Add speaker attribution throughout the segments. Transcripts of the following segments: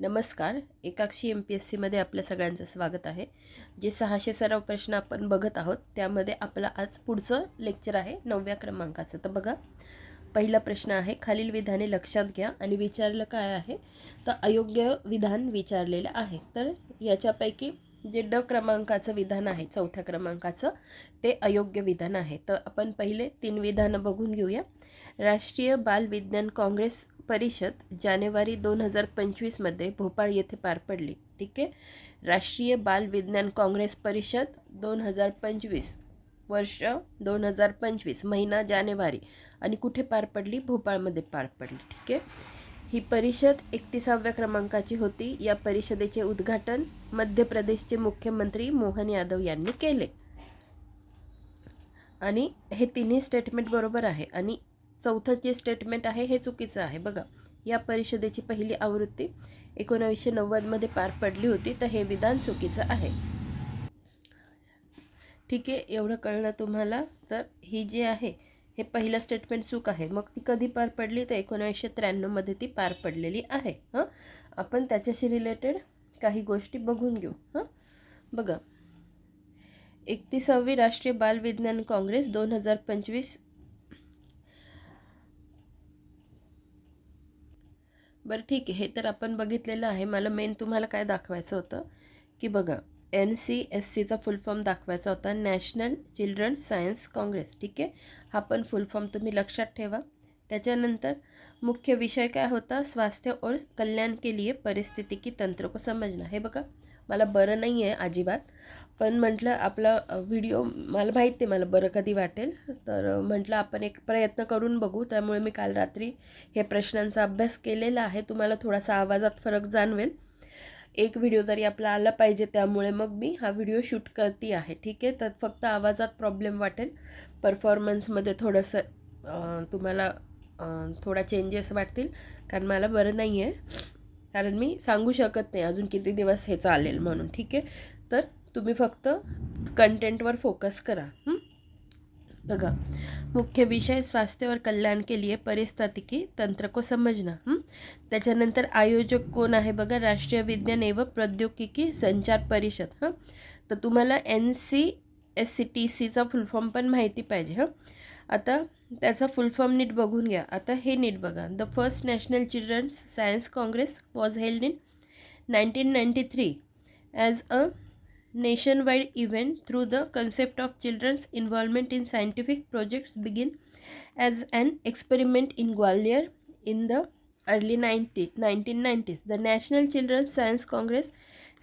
Speaker 1: नमस्कार. एकाक्षी M P S सीमध्ये आपल्या सगळ्यांचं स्वागत आहे. जे सहाशे सराव प्रश्न आपण बघत आहोत त्यामध्ये आपला आज पुढचं लेक्चर आहे नवव्या क्रमांकाचं. तर बघा पहिला प्रश्न आहे खालील विधाने लक्षात घ्या आणि विचारलं काय आहे? तर अयोग्य विधान विचारलेलं आहे. तर याच्यापैकी जे ड क्रमांकाचं विधान आहे चौथ्या क्रमांकाचं ते अयोग्य विधान आहे. तर आपण पहिले तीन विधानं बघून घेऊया. राष्ट्रीय बाल विज्ञान काँग्रेस परिषद जानेवारी दोन हजार पंचवीसमध्ये भोपाळ येथे पार पडली. ठीक आहे? राष्ट्रीय बाल विज्ञान काँग्रेस परिषद दोन हजार पंचवीस वर्ष दोन हजार पंचवीस महिना जानेवारी आणि कुठे पार पडली? भोपाळमध्ये पार पडली. ठीक आहे? ही परिषद एकतीसाव्या क्रमांकाची होती. या परिषदेचे उद्घाटन मध्य प्रदेशचे मुख्यमंत्री मोहन यादव यांनी केले. आणि हे तिन्ही स्टेटमेंट बरोबर आहे. आणि चौथं जे स्टेटमेंट आहे हे चुकीचं आहे. बघा या परिषदेची पहिली आवृत्ती एकोणावीसशे नव्वदमध्ये पार पडली होती तर हे विधान चुकीचं आहे. ठीक आहे एवढं कळलं तुम्हाला? तर ही जी आहे हे पहिलं स्टेटमेंट चूक आहे. मग ती कधी पार पडली? तर एकोणावीसशे त्र्याण्णवमध्ये ती पार पडलेली आहे. हां? आपण त्याच्याशी रिलेटेड काही गोष्टी बघून घेऊ. हां? बघा एकतीसावी राष्ट्रीय बालविज्ञान काँग्रेस दोन हजार पंचवीस बरं ठीक आहे. हे तर आपण बघितलेलं आहे. मला मेन तुम्हाला काय दाखवायचं होतं? की बघा एन सी एस सीचा फुल फॉर्म दाखवायचा होता. नॅशनल चिल्ड्रन्स सायन्स काँग्रेस ठीक आहे? हा पण फुल फॉर्म तुम्ही लक्षात ठेवा. त्याच्यानंतर मुख्य विषय काय होता? स्वास्थ्य और कल्याण के लिए परिस्थितिकी तंत्र को समजणं हे बघा मला बरं नाही आहे अजिबात. पण म्हटलं आपला व्हिडिओ मला माहीत नाही मला बरं कधी वाटेल. तर म्हटलं आपण एक प्रयत्न करून बघू. त्यामुळे मी काल रात्री हे प्रश्नांचा अभ्यास केलेला आहे. तुम्हाला थोडासा आवाजात फरक जाणवेल. एक व्हिडिओ तरी आपला आला पाहिजे त्यामुळे मग मी हा व्हिडिओ शूट करते आहे. ठीक आहे? तर फक्त आवाजात प्रॉब्लेम वाटेल. परफॉर्मन्समध्ये थोडंसं तुम्हाला थोडा चेंजेस वाटतील. कारण मला बरं नाही आहे. कारण मी सांगू शकत नाही अजून किती दिवस हे चालेल म्हणून ठीक आहे? तर तुम्ही फक्त कंटेंटवर फोकस करा बघा मुख्य विषय स्वास्थ्य और कल्याण के लिए परिस्थितिकी तंत्र को समजना त्याच्यानंतर आयोजक कोण आहे बघा? राष्ट्रीय विज्ञान एवं प्रौद्योगिकी संचार परिषद हां? तर तुम्हाला N C S C T सीचा फुलफॉर्म पण माहिती पाहिजे हां? आता त्याचा फुल फॉर्म नीट बघून घ्या. आता हे नीट बघा. The first national children's science congress was held in nineteen ninety three as a nation wide event through the concept of children's involvement in scientific projects begin as an experiment in Gwalior in the early ninety nineteen nineties the national children's science congress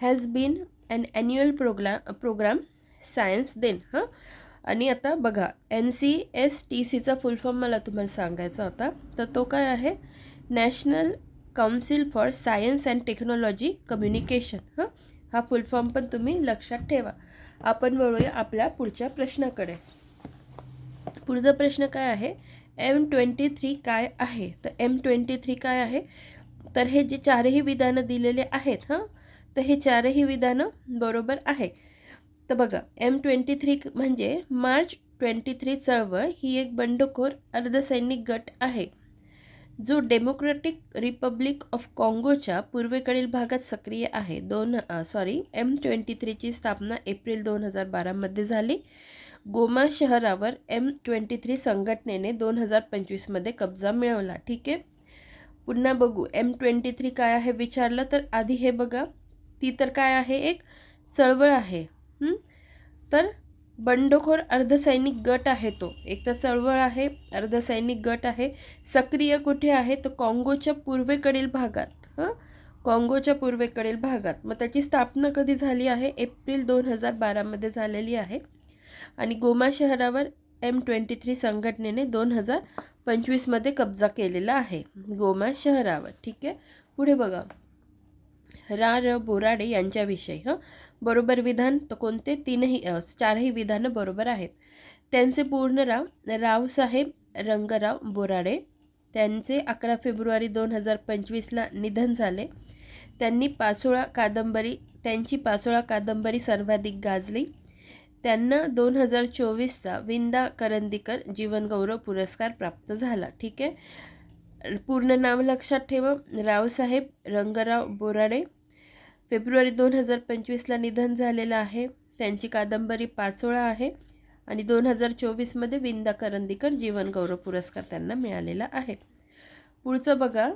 Speaker 1: has been an annual programme programme science then हां आणि आता बघा N C S T सीचा फुल form मला तुम्हाला सांगायचा होता. तर तो काय आहे? National council for science and technology communication हां? हा फुल फॉर्म पण तुम्ही लक्षात ठेवा. आपण वळूया आपल्या पुढच्या प्रश्नाकडे. पुढचा प्रश्न काय आहे? एम ट्वेंटी थ्री काय आहे? तर एम ट्वेंटी थ्री काय आहे? तर हे जे चारही विधानं दिलेले आहेत हां? तर हे चारही विधानं बरोबर आहे. तर बघा एम ट्वेंटी थ्री म्हणजे मार्च ट्वेंटी थ्री चळवळ ही एक बंडखोर अर्धसैनिक गट आहे जो डेमोक्रॅटिक रिपब्लिक ऑफ काँगोच्या पूर्वेकडील भागात सक्रिय आहे. दोन सॉरी एम ट्वेंटी थ्रीची स्थापना एप्रिल दोन हजार बारामध्ये झाली. गोमा शहरावर एम ट्वेंटी थ्री संघटनेने दोन हजार पंचवीसमध्ये कब्जा मिळवला. ठीक आहे? पुन्हा बघू एम ट्वेंटी थ्री काय आहे? विचारलं तर आधी हे बघा. ती तर काय आहे? एक चळवळ आहे. तर बंडखोर अर्धसैनिक गट आहे तो. एक तर चळवळ आहे अर्धसैनिक गट आहे. सक्रिय कुठे आहे? तर काँगोच्या पूर्वेकडील भागात. हां? काँगोच्या पूर्वेकडील भागात. मग त्याची स्थापना कधी झाली आहे? एप्रिल दोन हजार बारामध्ये झालेली आहे. आणि गोमा शहरावर एम ट्वेंटी थ्री संघटनेने दोन हजार पंचवीसमध्ये कब्जा केलेला आहे. गोमा शहरावर. ठीक आहे? पुढे बघा. रा र बोराडे यांच्याविषयी. हं? बरोबर विधान तर कोणते? तीनही चारही विधानं बरोबर आहेत. त्यांचे पूर्णराव रावसाहेब रंगराव बोराडे. त्यांचे अकरा फेब्रुवारी दोन हजार पंचवीसला निधन झाले. त्यांनी पाचोळा कादंबरी त्यांची पाचोळा कादंबरी सर्वाधिक गाजली. त्यांना दोन हजार चोवीसचा विंदा करंदीकर जीवनगौरव पुरस्कार प्राप्त झाला. ठीक आहे? पूर्ण नाव लक्षात ठेवा. रावसाहेब रंगराव बोराडे. फेब्रुवारी दोन हजार पंचवीसला निधन झालेलं आहे. त्यांची कादंबरी पाचोळा आहे आणि दोन हजार चोवीसमध्ये विंदा करंदीकर जीवनगौरव पुरस्कार त्यांना मिळालेला आहे. पुढचं बघा.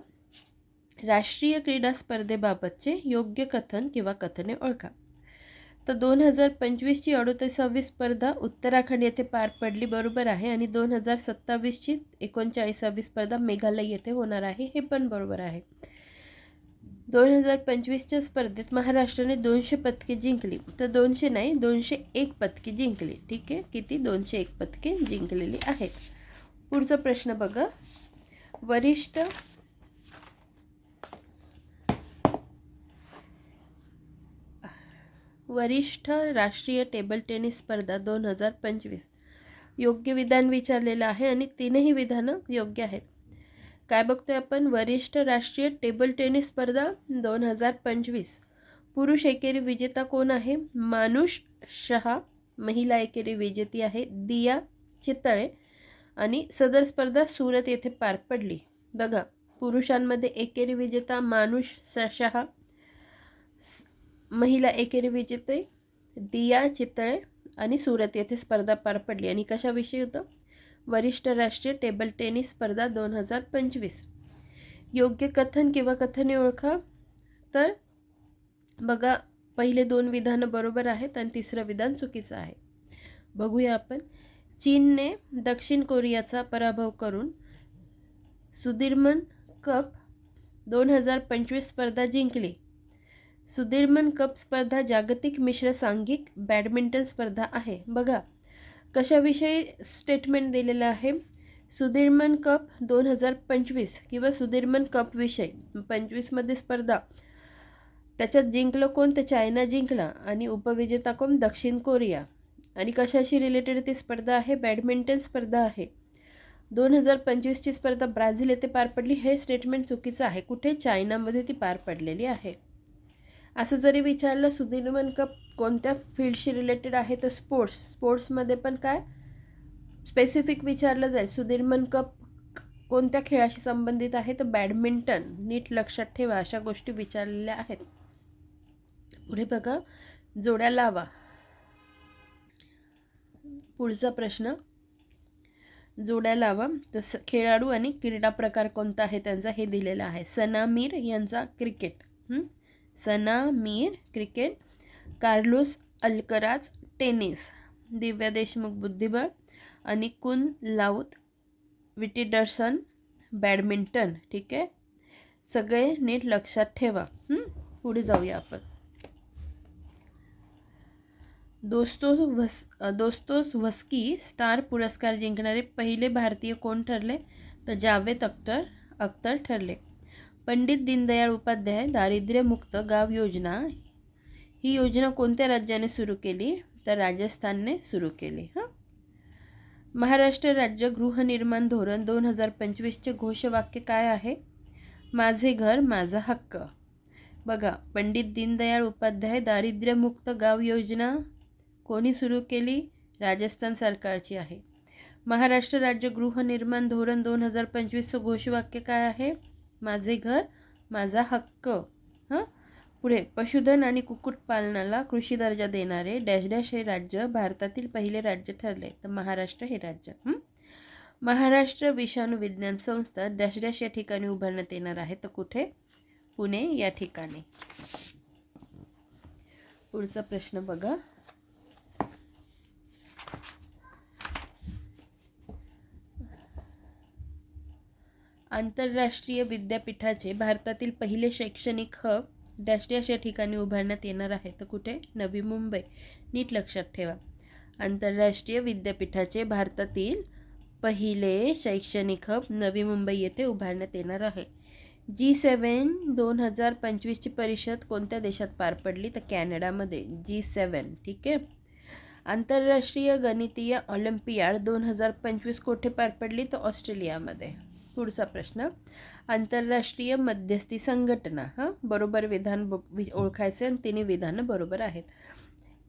Speaker 1: राष्ट्रीय क्रीडा स्पर्धेबाबतचे योग्य कथन किंवा कथने ओळखा. तर दोन हजार पंचवीसची अडोतीसावी स्पर्धा उत्तराखंड येथे पार पडली बरोबर आहे. आणि दोन हजार सत्तावीसची एकोणचाळीसावी स्पर्धा मेघालय येथे होणार आहे हे पण बरोबर आहे. दोन हजार पंचवीसच्या स्पर्धेत महाराष्ट्राने दोनशे पदके जिंकली. तर दोनशे नाही दोनशे एक पदके जिंकली. ठीक आहे? किती? दोनशे एक पदके जिंकलेली आहेत. पुढचा प्रश्न बघा. वरिष्ठ वरिष्ठ राष्ट्रीय टेबल टेनिस स्पर्धा दोन हजार पंचवीस. योग्य विधान विचारलेलं आहे आणि तीनही विधानं योग्य आहेत. काय बघतोय आपण? वरिष्ठ राष्ट्रीय टेबल टेनिस स्पर्धा दोन हजार पंचवीस. पुरुष एकेरी विजेता कोण आहे? मानुष शहा. महिला एकेरी विजेती आहे दिया चितळे. आणि सदर स्पर्धा सुरत येथे पार पडली. बघा पुरुषांमध्ये एकेरी विजेता मानुष स- शहा महिला एकेरी विजेते दिया चितळे. आणि सुरत येथे स्पर्धा पार पडली. आणि कशाविषयी होतं? वरिष्ठ राष्ट्रीय टेबल टेनिस स्पर्धा दोन हजार पंचवीस. योग्य कथन किंवा कथने ओळखा तर बघा पहिले दोन विधानं बरोबर आहेत आणि तिसरं विधान चुकीचं आहे. बघूया आपण. चीनने दक्षिण कोरियाचा पराभव करून सुदीर्मन कप दोन हजार पंचवीस स्पर्धा जिंकली. सुदीर्मन कप स्पर्धा जागतिक मिश्र सांघिक बॅडमिंटन स्पर्धा आहे. बघा कशाविषयी स्टेटमेंट दिलेलं आहे? सुदीर्मन कप दोन हजार पंचवीस किंवा सुदीर्मन कप विषय पंचवीसमध्ये स्पर्धा. त्याच्यात जिंकलं कोण? तर चायना जिंकला आणि उपविजेता कोण? दक्षिण कोरिया. आणि कशाशी रिलेटेड ती स्पर्धा आहे? बॅडमिंटन स्पर्धा आहे. दोन हजार पंचवीसची स्पर्धा ब्राझील येथे पार पडली. हे स्टेटमेंट चुकीचं आहे. कुठे? चायनामध्ये ती पार पडलेली आहे. असं जरी विचारलं सुधीर कप कोणत्या फील्डशी रिलेटेड आहे तर स्पोर्ट्स स्पोर्ट्समध्ये पण काय? स्पेसिफिक विचारलं जाईल. सुधीर कप कोणत्या खेळाशी संबंधित आहे तर बॅडमिंटन नीट लक्षात ठेवा अशा गोष्टी विचारलेल्या आहेत. पुढे बघा जोड्या लावा. पुढचा प्रश्न. जोड्या लावा. तस खेळाडू आणि क्रीडा प्रकार कोणता आहे? त्यांचा हे दिलेला आहे. सना मीर यांचा cricket Sana Mir cricket Carlos Alcaraz tennis Divya Deshmukh बुद्धिबळ आणि कुन लाऊत विटिडर्सन बॅडमिंटन ठीक आहे? सगळे नीट लक्षात ठेवा. पुढे जाऊया आपण. दोस्तोस वस दोस्तोस वस्की स्टार पुरस्कार जिंकणारे पहिले भारतीय कोण ठरले? तर जावेद अख्तर अख्तर ठरले. पंडित दीनदयाळ उपाध्याय दारिद्र्यमुक्त गाव योजना. ही योजना कोणत्या राज्याने सुरू केली? तर राजस्थानने सुरू केली हां? महाराष्ट्र राज्य गृहनिर्माण धोरण दोन हजार पंचवीसचे घोषवाक्य काय आहे? माझे घर माझा हक्क. बघा पंडित दीनदयाळ उपाध्याय दारिद्र्यमुक्त गाव योजना कोणी सुरू केली? राजस्थान सरकारची आहे. महाराष्ट्र राज्य गृहनिर्माण धोरण दोन हजार पंचवीसचं घोषवाक्य काय आहे? माझे घर माझा हक्क हं? पुढे पशुधन आणि कुक्कुटपालनाला कृषी दर्जा देणारे डॅश डॅश हे राज्य भारतातील पहिले राज्य ठरले. तर महाराष्ट्र हे राज्य महाराष्ट्र विषाणू विज्ञान संस्था डॅश डॅश या ठिकाणी उभारण्यात येणार आहे. तर कुठे? पुणे या ठिकाणी. पुढचा प्रश्न बघा. आंतरराष्ट्रीय विद्यापीठाचे भारतातील पहिले शैक्षणिक हब डॅश डॅश या ठिकाणी उभारण्यात येणार आहे. तर कुठे? नवी मुंबई. नीट लक्षात ठेवा. आंतरराष्ट्रीय विद्यापीठाचे भारतातील पहिले शैक्षणिक हब नवी मुंबई येथे उभारण्यात येणार आहे. जी सेवन दोन हजार पंचवीसची परिषद कोणत्या देशात पार पडली? तर कॅनडामध्ये. जी सेवन ठीक आहे? आंतरराष्ट्रीय गणितीय ऑलिम्पियाड दोन हजार पंचवीस कोठे पार पडली? तर ऑस्ट्रेलियामध्ये. पुढचा प्रश्न. आंतरराष्ट्रीय मध्यस्थी संघटना हां? बरोबर विधान ब वि ओळखायचे आणि तिन्ही विधानं बरोबर आहेत.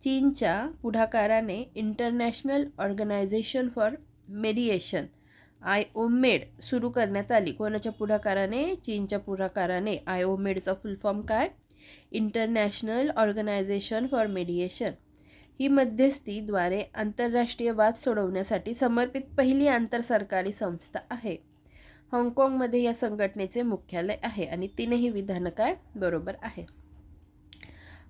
Speaker 1: चीनच्या पुढाकाराने international organisation for mediation I Omed सुरू करण्यात आली. कोणाच्या पुढाकाराने? चीनच्या पुढाकाराने. आय ओमेडचा फुल फॉर्म काय? इंटरनॅशनल ऑर्गनायझेशन फॉर मेडिएशन ही मध्यस्थीद्वारे आंतरराष्ट्रीय वाद सोडवण्यासाठी समर्पित पहिली आंतरसरकारी संस्था आहे. हाँगकाँगमध्ये या संघटनेचे मुख्यालय आहे आणि तीनही विधानं काय? बरोबर आहे.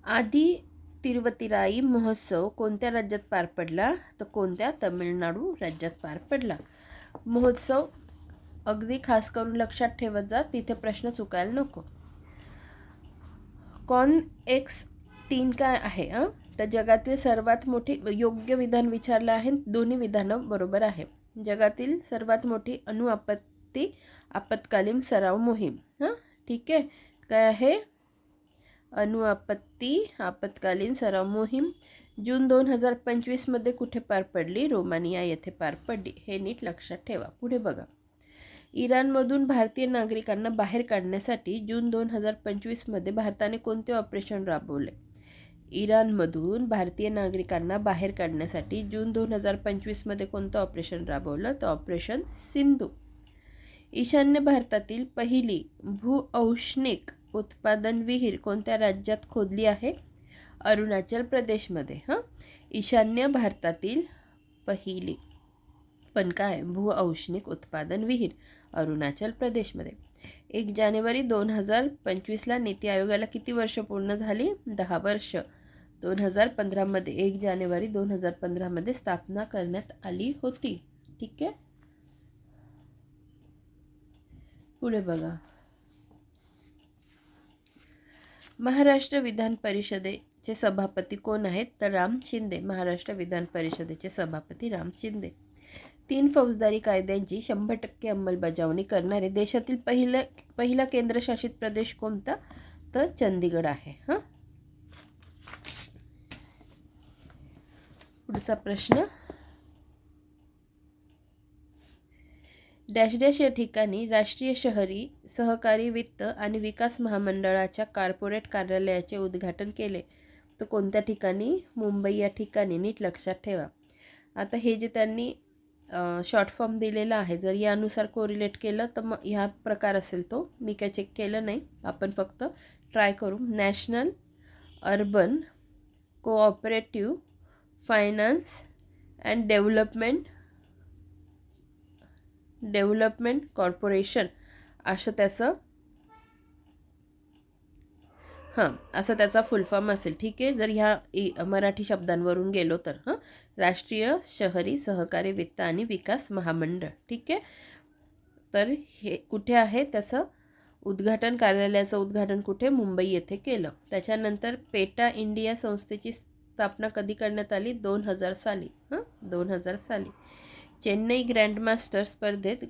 Speaker 1: आधी तिरुवतिराई महोत्सव कोणत्या राज्यात पार पडला? तर कोणत्या तमिळनाडू राज्यात पार पडला? महोत्सव अगदी खास करून लक्षात ठेवत जा तिथे प्रश्न चुकायला नको. कॉन एक्स तीन काय आहे तर जगातील सर्वात मोठी योग्य विधान विचारलं आहे दोन्ही विधानं बरोबर आहे. जगातील सर्वात मोठी अणुआपत्ती आपत्कालीन सराव मोहीम. हां? ठीक आहे? काय आहे? अणुआपत्ती आपत्कालीन सराव मोहीम जून दोन हजार पंचवीसमध्ये कुठे पार पडली? रोमानिया येथे पार पडली. हे नीट लक्षात ठेवा. पुढे बघा. इराणमधून भारतीय नागरिकांना बाहेर काढण्यासाठी जून दोन हजार पंचवीसमध्ये भारताने कोणते ऑपरेशन राबवले? इराणमधून भारतीय नागरिकांना बाहेर काढण्यासाठी जून दोन हजार पंचवीसमध्ये कोणतं ऑपरेशन राबवलं? तर ऑपरेशन सिंधू. ईशान्य भारतातील पहिली भूऔष्णिक उत्पादन विहीर कोणत्या राज्यात खोदली आहे? अरुणाचल प्रदेशमध्ये हां? ईशान्य भारतातील पहिली पण काय? भूऔष्णिक उत्पादन विहीर अरुणाचल प्रदेशमध्ये. एक जानेवारी दोन हजार पंचवीसला नीती आयोगाला किती वर्ष पूर्ण झाली? दहा वर्ष. दोन हजार पंधरामध्ये एक जानेवारी दोन हजार पंधरामध्ये स्थापना करण्यात आली होती. ठीक आहे? पुढे बघा. महाराष्ट्र विधान परिषदेचे सभापती कोण आहेत? तर राम शिंदे. महाराष्ट्र विधान परिषदेचे सभापती राम शिंदे. तीन फौजदारी कायद्यांची शंभर टक्के अंमलबजावणी करणारे देशातील पहिलं पहिला केंद्रशासित प्रदेश कोणता? तर चंदीगड आहे. हां? पुढचा प्रश्न. डॅश डॅश या ठिकाणी राष्ट्रीय शहरी सहकारी वित्त आणि विकास महामंडळाच्या कार्पोरेट कार्यालयाचे उद्घाटन केले. तर कोणत्या ठिकाणी? मुंबई या ठिकाणी नीट लक्षात ठेवा. आता हे जे त्यांनी शॉर्ट फॉर्म दिलेला आहे जर यानुसार कोरिलेट केलं तर मग ह्या प्रकार असेल तो. मी काय चेक केलं नाही. आपण फक्त ट्राय करू. National urban cooperative finance and development development corporation असं त्याचं हां असं त्याचा फुल फॉर्म असेल. ठीक आहे? जर ह्या मराठी शब्दांवरून गेलो तर हां? राष्ट्रीय शहरी सहकारी वित्त आणि विकास महामंडळ. ठीक आहे? तर हे कुठे आहे त्याचं? उद्घाटन कार्यालयाचं उद्घाटन कुठे? मुंबई येथे केलं. त्याच्यानंतर पेटा इंडिया संस्थेची स्थापना कधी करण्यात आली? दोन हजार साली. हां? दोन हजार साली. चेन्नई ग्रँडमास्टर स्पर्धेत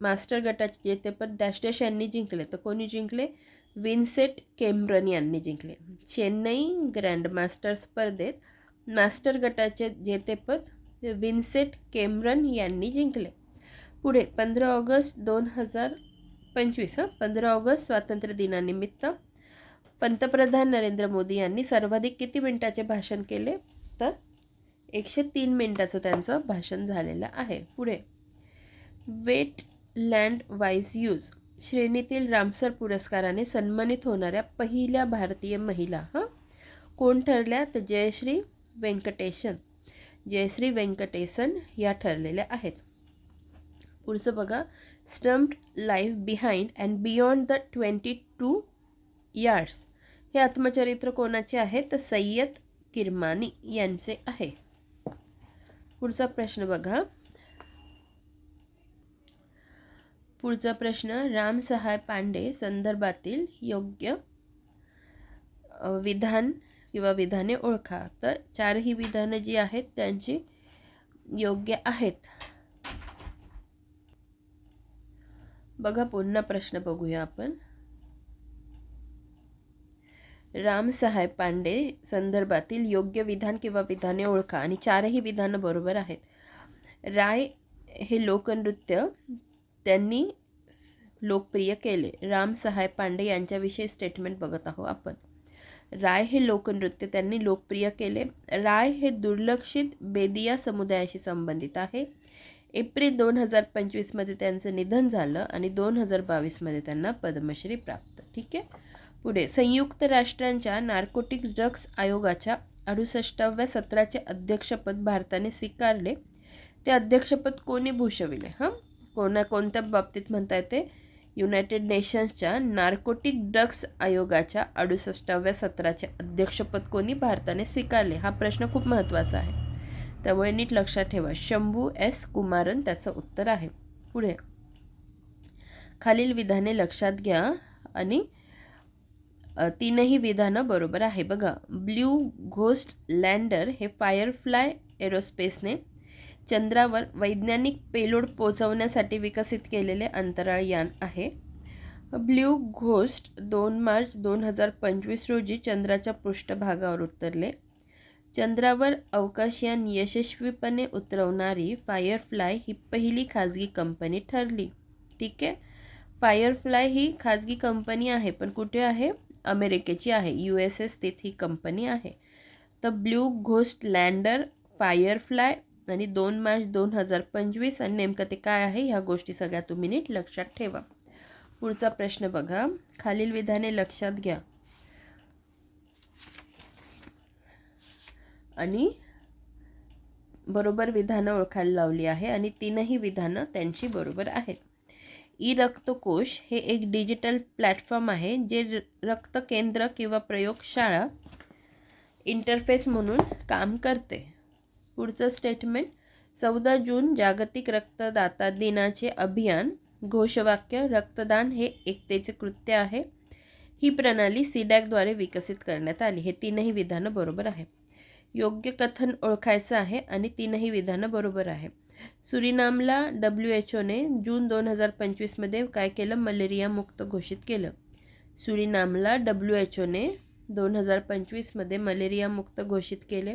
Speaker 1: मास्टर गटाचे जेतेपद डॅश यांनी जिंकले. तर कोणी जिंकले? विन्सेट केम्रन यांनी जिंकले. चेन्नई ग्रँडमास्टर स्पर्धेत मास्टर गटाचे जेतेपद विन्सेट केम्रन यांनी जिंकले. पुढे पंधरा ऑगस्ट दोन हजार पंचवीस हं? पंधरा ऑगस्ट स्वातंत्र्य दिनानिमित्त पंतप्रधान नरेंद्र मोदी यांनी सर्वाधिक किती मिनिटाचे भाषण केले? तर एकशे तीन मिनिटाचं त्यांचं भाषण झालेलं आहे. पुढे. वेट लँड वाईज यूज श्रेणीतील रामसर पुरस्काराने सन्मानित होणाऱ्या पहिल्या भारतीय महिला हां? कोण ठरल्या? तर जयश्री व्यंकटेशन जयश्री व्यंकटेशन या ठरलेल्या आहेत. पुढचं बघा. Stumped life behind and beyond the twenty two yards हे आत्मचरित्र कोणाचे आहे? तर सय्यद किरमानी यांचे आहे. पुढचा प्रश्न बघा. पुढचा प्रश्न राम सहाय पांडे संदर्भातील योग्य विधान किंवा विधाने ओळखा. तर चारही विधानं जी आहेत त्यांची योग्य आहेत. बघा पुन्हा प्रश्न बघूया आपण. राम सहाय पांडे संदर्भातील योग्य विधान किंवा विधाने ओळखा आणि चारही विधानं बरोबर आहेत. राय हे लोकनृत्य त्यांनी लोकप्रिय केले. राम सहाय पांडे यांच्याविषयी स्टेटमेंट बघत आहोत आपण. राय हे लोकनृत्य त्यांनी लोकप्रिय केले. राय हे दुर्लक्षित बेदिया समुदायाशी संबंधित आहे. एप्रिल दोन हजार पंचवीसमध्ये त्यांचं निधन झालं आणि दोन हजार बावीसमध्ये त्यांना पद्मश्री प्राप्त. ठीक आहे? पुढे संयुक्त राष्ट्रांच्या नार्कोटिक्स ड्रग्स आयोगाच्या अडुसष्टाव्या सत्राचे अध्यक्षपद भारताने स्वीकारले. ते अध्यक्षपद कोणी भूषविले? हां? कोणा कोणत्या बाबतीत म्हणता येते? युनायटेड नेशन्सच्या नार्कोटिक ड्रग्स आयोगाच्या अडुसष्टाव्या सत्राचे अध्यक्षपद कोणी भारताने स्वीकारले? हा प्रश्न खूप महत्त्वाचा आहे. त्यामुळे नीट लक्षात ठेवा. शंभू एस. कुमारन त्याचं उत्तर आहे. पुढे. खालील विधाने लक्षात घ्या आणि तीनही विधानं बरोबर आहे. बघा ब्ल्यू घोस्ट लँडर हे फायरफ्लाय एरोस्पेसने चंद्रावर वैज्ञानिक पेलोड पोचवण्यासाठी विकसित केलेले अंतराळ यान आहे. ब्ल्यू घोस्ट दोन मार्च दोन हजार पंचवीस रोजी चंद्राच्या पृष्ठभागावर उतरले. चंद्रावर अवकाशयान यशस्वीपणे उतरवणारी फायरफ्लाय ही पहिली खाजगी कंपनी ठरली. ठीक आहे? फायरफ्लाय ही खाजगी कंपनी आहे पण कुठे आहे? अमेरिकेची आहे. यू एस एस स्थित ही कंपनी आहे. तर ब्ल्यू घोस्ट लँडर फायरफ्लाय आणि दोन मार्च दोन हजार पंचवीस आणि नेमकं ते काय आहे ह्या गोष्टी सगळ्या तुम्ही नीट लक्षात ठेवा. पुढचा प्रश्न बघा. खालील विधाने लक्षात घ्या. आणि बरोबर विधानं ओळखायला लावली आहे आणि तीनही विधानं त्यांची बरोबर आहेत. ई रक्तकोश हे एक डिजिटल प्लॅटफॉर्म आहे जे रक्त केंद्र किंवा प्रयोगशाळा इंटरफेस म्हणून काम करते. पुढचं स्टेटमेंट चौदा जून जागतिक रक्तदाता दिनाचे अभियान घोषवाक्य रक्तदान हे एकतेचे कृत्य आहे. ही प्रणाली सीडॅकद्वारे विकसित करण्यात आली. हे तीनही विधानं बरोबर आहे. योग्य कथन ओळखायचं आहे आणि तीनही विधानं बरोबर आहे. सुरीनामला डब्ल्यू एच ओने जून दोन हजार पंचवीसमध्ये काय केलं? मलेरिया मुक्त घोषित केलं. सुरीनामला डब्ल्यू एच ओने दोन हजार पंचवीसमध्ये मलेरिया मुक्त घोषित केले.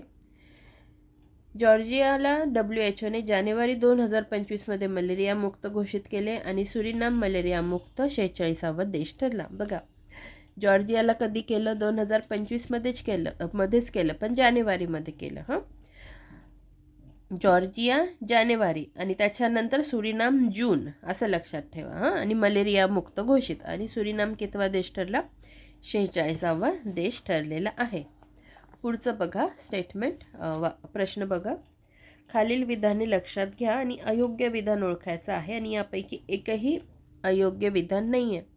Speaker 1: जॉर्जियाला डब्ल्यू एच ओने जानेवारी दोन हजार पंचवीसमध्ये मलेरिया मुक्त घोषित केले आणि सुरीनाम मलेरिया मुक्त शेहेचाळीसावा देश ठरला. बघा जॉर्जियाला कधी केलं? दोन हजार पंचवीसमध्येच केलं मध्येच केलं पण जानेवारीमध्ये केलं हां? जॉर्जिया जानेवारी आणि त्याच्यानंतर सुरिनाम जून असं लक्षात ठेवा हां. आणि मलेरिया मुक्त घोषित. आणि सुरिनाम कितवा देश ठरला? शेहेचाळीसावा देश ठरलेला आहे. पुढचं बघा स्टेटमेंट वा प्रश्न बघा. खालील विधाने लक्षात घ्या आणि अयोग्य विधान ओळखायचं आहे आणि यापैकी एकही अयोग्य विधान नाही आहे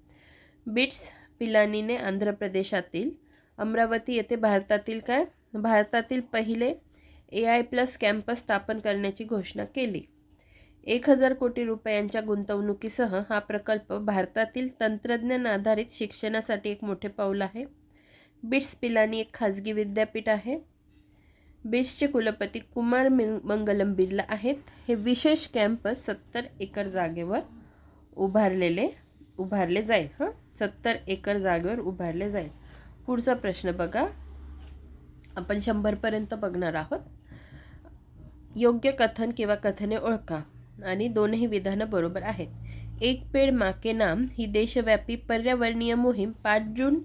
Speaker 1: बिट्स पिलानीने आंध्र प्रदेशातील अमरावती येथे भारतातील काय? भारतातील पहिले ए आय प्लस कॅम्पस स्थापन करण्याची घोषणा केली. एक हजार कोटी रुपयांच्या गुंतवणुकीसह हा प्रकल्प भारतातील तंत्रज्ञान आधारित शिक्षणासाठी एक मोठे पाऊल आहे. बिट्स पिलानी एक खाजगी विद्यापीठ आहे. बिट्सचे कुलपती कुमार मंगलम बिर्ला आहेत. हे विशेष कॅम्पस सत्तर एकर जागेवर उभारलेले उभारले जाईल हां? सत्तर एकर जागेवर उभारले जाईल. पुढचा प्रश्न बघा. आपण शंभरपर्यंत बघणार आहोत. योग्य कथन किंवा कथने ओळखा. आणि दोनही विधानं बरोबर आहेत. एक पेड माके नाम ही देशव्यापी पर्यावरणीय मोहीम पाच जून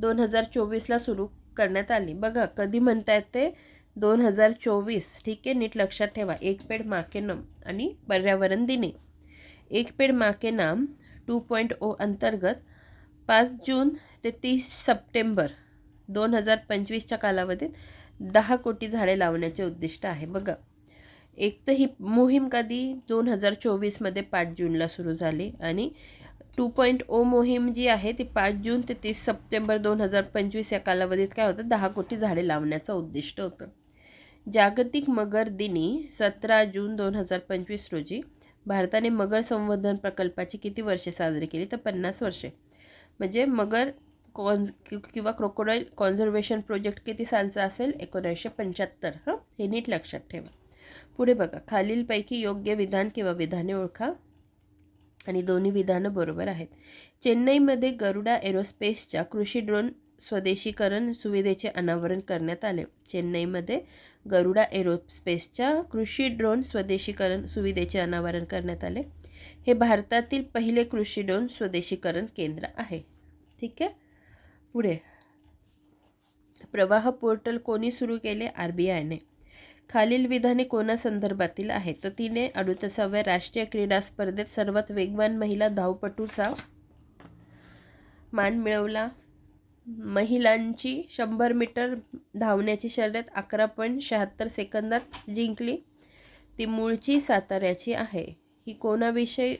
Speaker 1: दोन हजार चोवीसला सुरू करण्यात आली. बघा कधी म्हणता येते दोन हजार चोवीस. ठीक आहे नीट लक्षात ठेवा. एक पेड माके नम आणि पर्यावरण दिने. एक पेड माके नाम टू पॉईंट ओ अंतर्गत पाच जून ते तीस सप्टेंबर दोन हजार पंचवीसच्या कालावधीत दहा कोटी झाडे लावण्याचे उद्दिष्ट आहे. बघा एक तर ही मोहीम कधी दोन हजार चोवीसमध्ये पाच जूनला सुरू झाली आणि टू पॉईंट ओ मोहीम जी आहे ती पाच जून ते तीस सप्टेंबर दोन हजार पंचवीस या कालावधीत काय होतं? दहा कोटी झाडे लावण्याचं उद्दिष्ट होतं. जागतिक मगर दिनी सतरा जून दोन हजार पंचवीस रोजी भारताने मगर संवर्धन प्रकल्पाची किती वर्षे साजरी केली? तर पन्नास वर्षे. म्हणजे मगर कॉन्ज किंवा क्रोकोडाईल कॉन्झर्वेशन प्रोजेक्ट किती सालचा असेल? एकोणीसशे पंच्याहत्तर. हां? हे नीट लक्षात ठेवा. पुढे बघा. खालीलपैकी योग्य विधान किंवा विधाने ओळखा. आणि दोन्ही विधानं बरोबर आहेत. चेन्नईमध्ये गरुडा एरोस्पेसच्या कृषी ड्रोन स्वदेशीकरण सुविधेचे अनावरण करण्यात आले. चेन्नईमध्ये गरुडा एरोस्पेसच्या कृषी ड्रोन स्वदेशीकरण सुविधेचे अनावरण करण्यात आले. हे भारतातील पहिले कृषी ड्रोन स्वदेशीकरण केंद्र आहे. ठीक आहे? पुढे. प्रवाह पोर्टल कोणी सुरू केले? आर बी आयने खालील विधाने कोणा संदर्भातील तर तिने अडुतीसाव्या राष्ट्रीय क्रीडा स्पर्धेत सर्वात वेगवान महिला धावपटूचा मान मिळवला. महिलांची शंभर मीटर धावण्याची शर्यत अकरा पॉईंट शहात्तर सेकंदात जिंकली. ती मूळची साताऱ्याची आहे. ही कोणाविषयी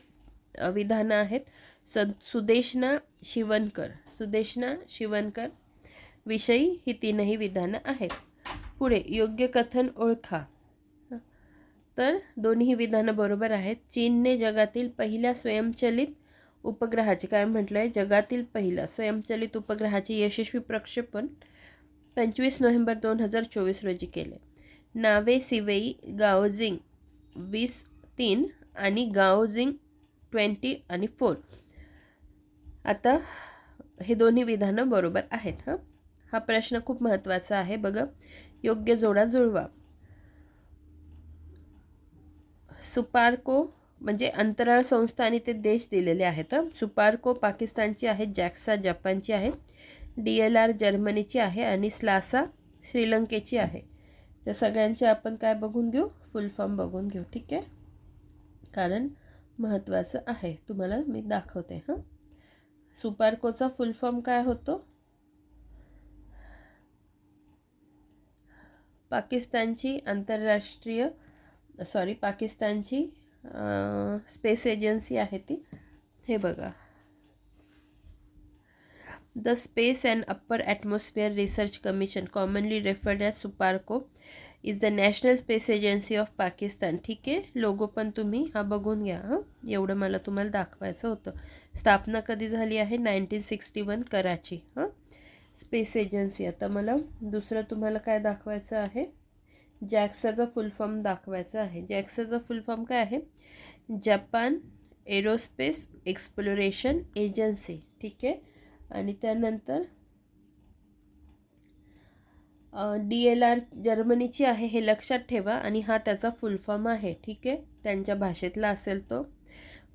Speaker 1: विधानं आहेत? स सुदेशना शिवनकर. सुदेशना शिवनकर विषयी ही तीनही विधानं आहेत. पुढे योग्य कथन ओळखा. तर दोन्ही विधानं बरोबर आहेत. चीनने जगातील पहिल्या स्वयंचलित उपग्रहाचे काय म्हटलं आहे जगातील पहिला स्वयंचलित उपग्रहाचे यशस्वी प्रक्षेपण पंचवीस नोव्हेंबर दोन हजार चोवीस रोजी केले. नावे सिवेई गाओजिंग वीस तीन आणि गाओजिंग ट्वेंटी आणि फोर. आता हे दोन्ही विधानं बरोबर आहेत हां? हा प्रश्न खूप महत्त्वाचा आहे बघा. योग्य जोडा जुळवा. सुपार्को म्हणजे अंतराळ संस्था आणि ते देश दिलेले आहेत. सुपारको सुपार्को पाकिस्तानची आहे जॅक्सा जपानची आहे डी एल आर जर्मनीची आहे आणि स्लासा श्रीलंकेची आहे. त्या सगळ्यांचे आपण काय बघून घेऊ? फुल फॉर्म बघून घेऊ ठीक आहे? कारण महत्त्वाचं आहे. तुम्हाला मी दाखवते हां? सुपार्कोचा फुल फॉर्म काय होतो? पाकिस्तानची आंतरराष्ट्रीय सॉरी पाकिस्तानची स्पेस एजन्सी आहे ती. हे बघा. The space and upper atmosphere research commission commonly referred as SUPARCO is the national space agency of Pakistan ठीक आहे? लोगो पण तुम्ही हा बघून घ्या हां. एवढं मला तुम्हाला दाखवायचं होतं. स्थापना कधी झाली आहे? नाईन्टीन सिक्स्टी वन कराची हां. Space agency. आता मला दुसरं तुम्हाला काय दाखवायचं आहे? जॅक्साचा फुल फॉर्म दाखवायचा आहे. जॅक्साचा फुल फॉर्म काय आहे? Japan aerospace exploration agency. ठीक आहे? आणि त्यानंतर डी एल आर जर्मनीची आहे हे लक्षात ठेवा आणि हा त्याचा फुल फॉर्म आहे. ठीक आहे? त्यांच्या भाषेतला असेल तो.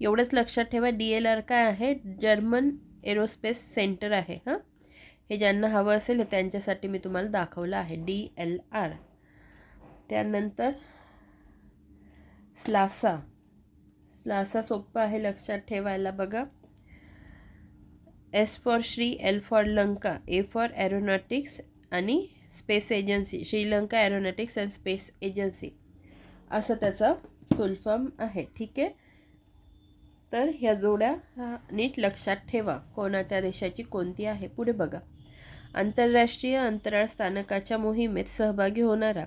Speaker 1: एवढंच लक्षात ठेवा डी एल आर काय आहे? जर्मन एरोस्पेस सेंटर आहे. हां? हे ज्यांना हवं असेल त्यांच्यासाठी मी तुम्हाला दाखवलं आहे. डी एल आर त्यानंतर स्लासा. स्लासा सोपं आहे लक्षात ठेवायला बघा. S for Sri L for Lanka A for aeronautics आणि space agency Sri Lanka aeronautics and space agency असं त्याचा फुल फॉर्म आहे. ठीक आहे? तर ह्या जोड्या हा नीट लक्षात ठेवा. कोणत्या देशाची कोणती आहे? पुढे बघा. आंतरराष्ट्रीय अंतराळ स्थानकाच्या मोहिमेत सहभागी होणारा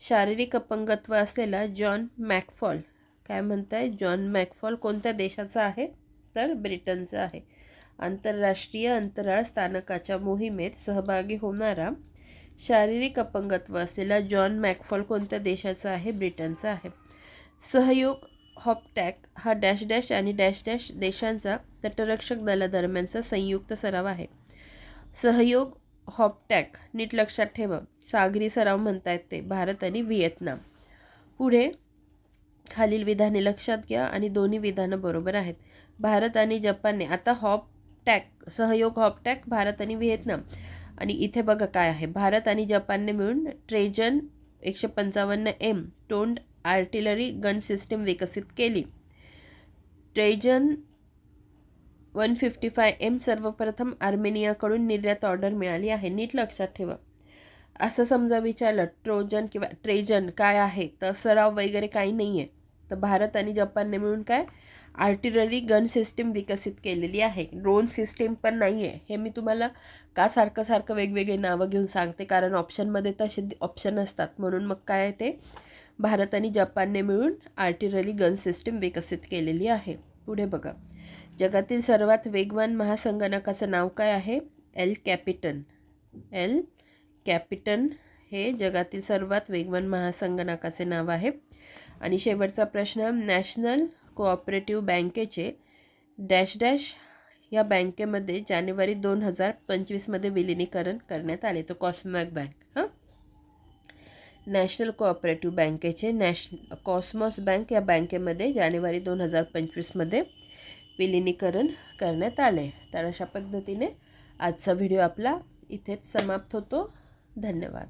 Speaker 1: शारीरिक अपंगत्व असलेला जॉन मॅकफॉल. काय म्हणताय? जॉन मॅकफॉल कोणत्या देशाचा आहे? तर ब्रिटनचा आहे. आंतरराष्ट्रीय अंतराळ स्थानकाच्या मोहिमेत सहभागी होणारा शारीरिक अपंगत्व असलेला जॉन मॅकफॉल कोणत्या देशाचा आहे? ब्रिटनचा आहे. सहयोग हॉपटॅक हा डॅश डॅश आणि डॅश डॅश देशांचा तटरक्षक दलादरम्यानचा संयुक्त सराव आहे. सहयोग हॉपटॅक नीट लक्षात ठेवा सागरी सराव म्हणतायत ते भारत आणि व्हिएतनाम. पुढे खालील विधाने लक्षात घ्या आणि दोन्ही विधानं बरोबर आहेत. भारत आणि जपानने आता हॉपटॅक सहयोग हॉपटॅक भारत आणि व्हिएतनाम. आणि इथे बघा काय आहे. भारत आणि जपानने मिळून ट्रेजन एकशे पंचावन्न एम टोंड आर्टिलरी गन सिस्टीम विकसित केली. Trajan one fifty five M सर्वप्रथम आर्मेनियाकडून निर्यात ऑर्डर मिळाली आहे. नीट लक्षात ठेवा. असं समजा विचारलं ट्रोजन किंवा ट्रेजन काय आहे? तर सराव वगैरे काही नाही आहे तर भारत आणि जपानने मिळून काय? आर्टिलरी गन सिस्टीम विकसित केलेली आहे. ड्रोन सिस्टीम पण नाही आहे हे मी तुम्हाला का सारखं सारखं वेगवेगळे नावं घेऊन सांगते? कारण ऑप्शनमध्ये तसे ऑप्शन असतात म्हणून मग काय आहे ते? भारत आणि जपानने मिळून आर्टिलरी गन सिस्टीम विकसित केलेली आहे. पुढे बघा. जगातील सर्वात वेगवान महासंगणकाचं नाव काय आहे? एल कॅपिटन. एल कॅपिटन हे जगातील सर्वात वेगवान महासंगणकाचे नाव आहे. आणि शेवटचा प्रश्न नॅशनल कोऑपरेटिव्ह बँकेचे डॅश डॅश या बँकेमध्ये जानेवारी दोन हजार पंचवीसमध्ये विलिनीकरण करण्यात आले. तो कॉस्मॅक बँक हां? नॅशनल कोऑपरेटिव्ह बँकेचे नॅश कॉस्मॉस बँक या बँकेमध्ये जानेवारी दोन हजार पंचवीसमध्ये विलिनीकरण करण्यात आले तर अशा पद्धतीने आजचा व्हिडिओ आपला इथेच समाप्त होतो. धन्यवाद.